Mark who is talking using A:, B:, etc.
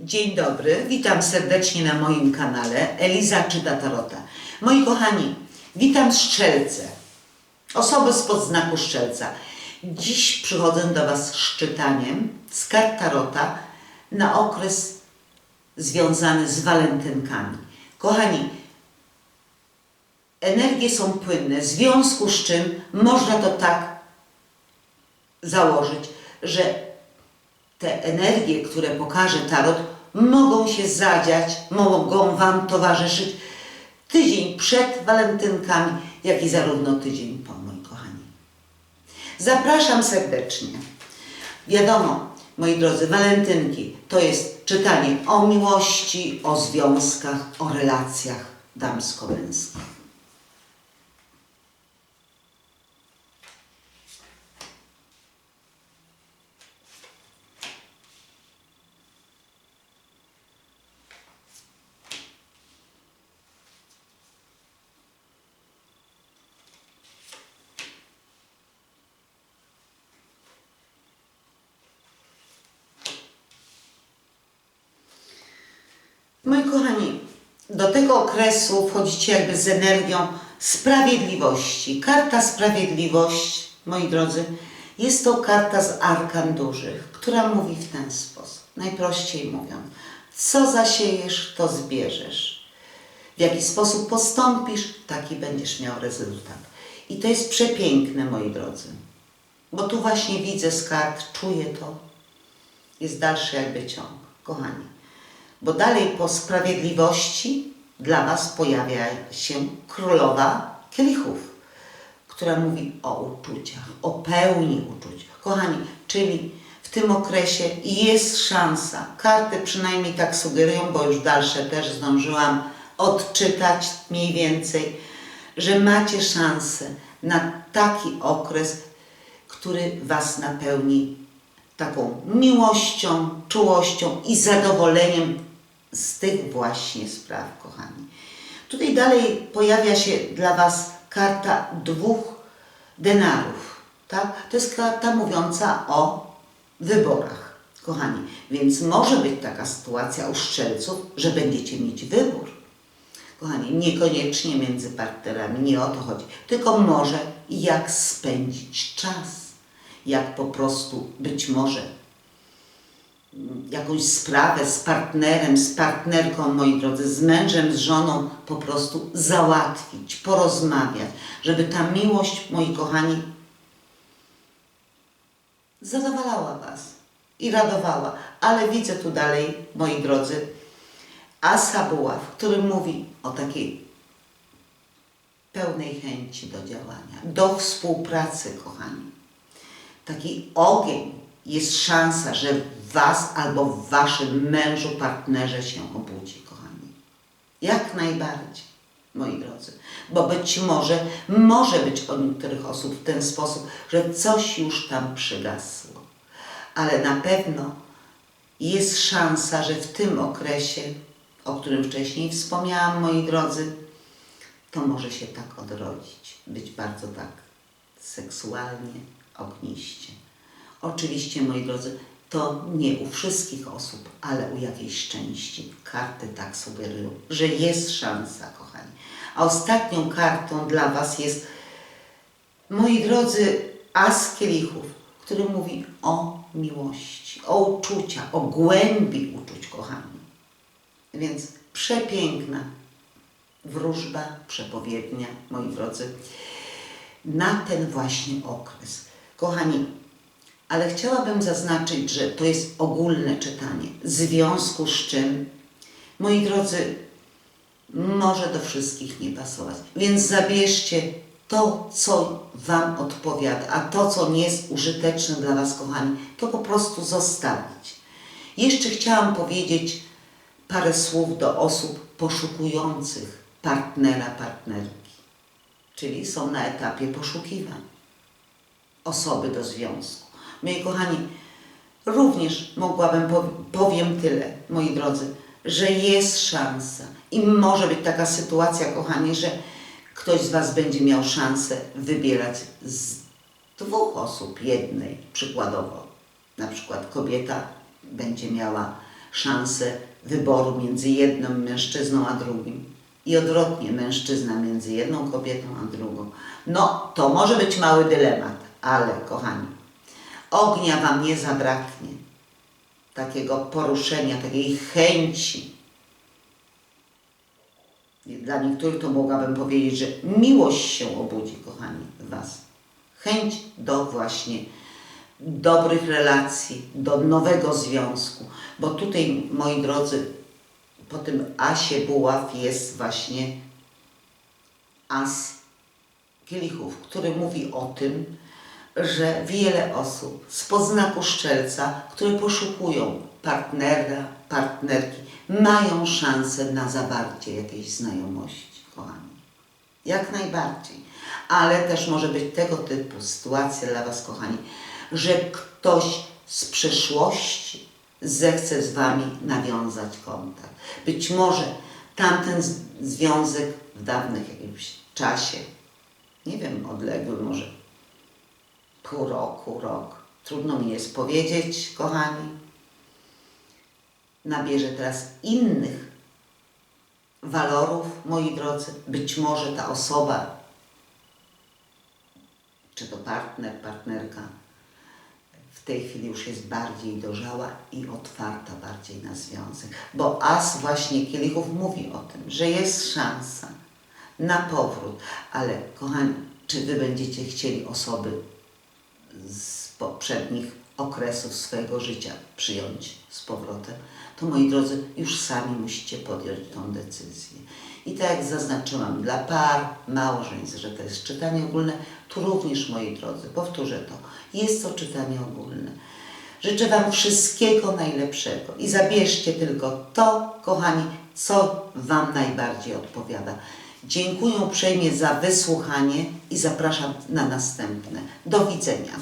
A: Dzień dobry, witam serdecznie na moim kanale Eliza czyta Tarota. Moi kochani, witam strzelce, osoby spod znaku strzelca. Dziś przychodzę do Was z czytaniem z kart Tarota na okres związany z walentynkami. Kochani, energie są płynne, w związku z czym można to tak założyć, że te energie, które pokaże Tarot, mogą się zadziać, mogą Wam towarzyszyć tydzień przed walentynkami, jak i zarówno tydzień po, moi kochani. Zapraszam serdecznie. Wiadomo, moi drodzy, walentynki to jest czytanie o miłości, o związkach, o relacjach damsko-męskich. Moi kochani, do tego okresu wchodzicie jakby z energią sprawiedliwości. Karta sprawiedliwość, moi drodzy, jest to karta z arkan dużych, która mówi w ten sposób, najprościej mówiąc, co zasiejesz, to zbierzesz. W jaki sposób postąpisz, taki będziesz miał rezultat. I to jest przepiękne, moi drodzy, bo tu właśnie widzę z kart, czuję to, jest dalszy jakby ciąg. Kochani, bo dalej po sprawiedliwości dla Was pojawia się królowa kielichów, która mówi o uczuciach, o pełni uczuć. Kochani, czyli w tym okresie jest szansa, karty przynajmniej tak sugerują, bo już dalsze też zdążyłam odczytać mniej więcej, że macie szansę na taki okres, który Was napełni taką miłością, czułością i zadowoleniem z tych właśnie spraw, kochani. Tutaj dalej pojawia się dla Was karta dwóch denarów, tak? To jest karta mówiąca o wyborach, kochani. Więc może być taka sytuacja u szczelców, że będziecie mieć wybór. Kochani, niekoniecznie między partnerami, nie o to chodzi, tylko może jak spędzić czas, jak po prostu być może jakąś sprawę z partnerem, z partnerką, moi drodzy, z mężem, z żoną po prostu załatwić, porozmawiać, żeby ta miłość, moi kochani, zadowalała Was i radowała. Ale widzę tu dalej, moi drodzy, Asa Buław, który mówi o takiej pełnej chęci do działania, do współpracy, kochani. Taki ogień, jest szansa, że Was albo w Waszym mężu, partnerze się obudzi, kochani. Jak najbardziej, moi drodzy. Bo być może, może być u niektórych osób w ten sposób, że coś już tam przygasło. Ale na pewno jest szansa, że w tym okresie, o którym wcześniej wspomniałam, moi drodzy, to może się tak odrodzić. Być bardzo tak seksualnie, ogniście. Oczywiście, moi drodzy, to nie u wszystkich osób, ale u jakiejś części. Karty tak sugerują, że jest szansa, kochani. A ostatnią kartą dla Was jest, moi drodzy, As Kielichów, który mówi o miłości, o uczuciach, o głębi uczuć, kochani. Więc przepiękna wróżba, przepowiednia, moi drodzy, na ten właśnie okres. Kochani, ale chciałabym zaznaczyć, że to jest ogólne czytanie, w związku z czym, moi drodzy, może do wszystkich nie pasować. Więc zabierzcie to, co Wam odpowiada, a to, co nie jest użyteczne dla Was, kochani, to po prostu zostawić. Jeszcze chciałam powiedzieć parę słów do osób poszukujących partnera, partnerki, czyli są na etapie poszukiwań osoby do związku. Moi kochani, również mogłabym, powiem tyle, moi drodzy, że jest szansa i może być taka sytuacja, kochani, że ktoś z Was będzie miał szansę wybierać z dwóch osób jednej, przykładowo. Na przykład kobieta będzie miała szansę wyboru między jednym mężczyzną a drugim. I odwrotnie, mężczyzna między jedną kobietą a drugą. No, to może być mały dylemat, ale kochani, ognia Wam nie zabraknie. Takiego poruszenia, takiej chęci. Dla niektórych to mogłabym powiedzieć, że miłość się obudzi, kochani, w Was. Chęć do właśnie dobrych relacji, do nowego związku. Bo tutaj, moi drodzy, po tym asie buław jest właśnie as kielichów, który mówi o tym, że wiele osób z poznaku szczelca, które poszukują partnera, partnerki, mają szansę na zawarcie jakiejś znajomości, kochani. Jak najbardziej. Ale też może być tego typu sytuacja dla Was, kochani, że ktoś z przeszłości zechce z Wami nawiązać kontakt. Być może tamten związek w dawnych jakimś czasie, nie wiem, odległy może pół roku, rok, trudno mi jest powiedzieć, kochani, nabierze teraz innych walorów, moi drodzy. Być może ta osoba, czy to partner, partnerka, w tej chwili już jest bardziej dojrzała i otwarta bardziej na związek. Bo as właśnie kielichów mówi o tym, że jest szansa na powrót. Ale kochani, czy wy będziecie chcieli osoby z poprzednich okresów swojego życia przyjąć z powrotem, to moi drodzy, już sami musicie podjąć tą decyzję. I tak jak zaznaczyłam, dla par, małżeństw, że to jest czytanie ogólne, tu również, moi drodzy, powtórzę to, jest to czytanie ogólne. Życzę Wam wszystkiego najlepszego i zabierzcie tylko to, kochani, co Wam najbardziej odpowiada. Dziękuję uprzejmie za wysłuchanie i zapraszam na następne. Do widzenia.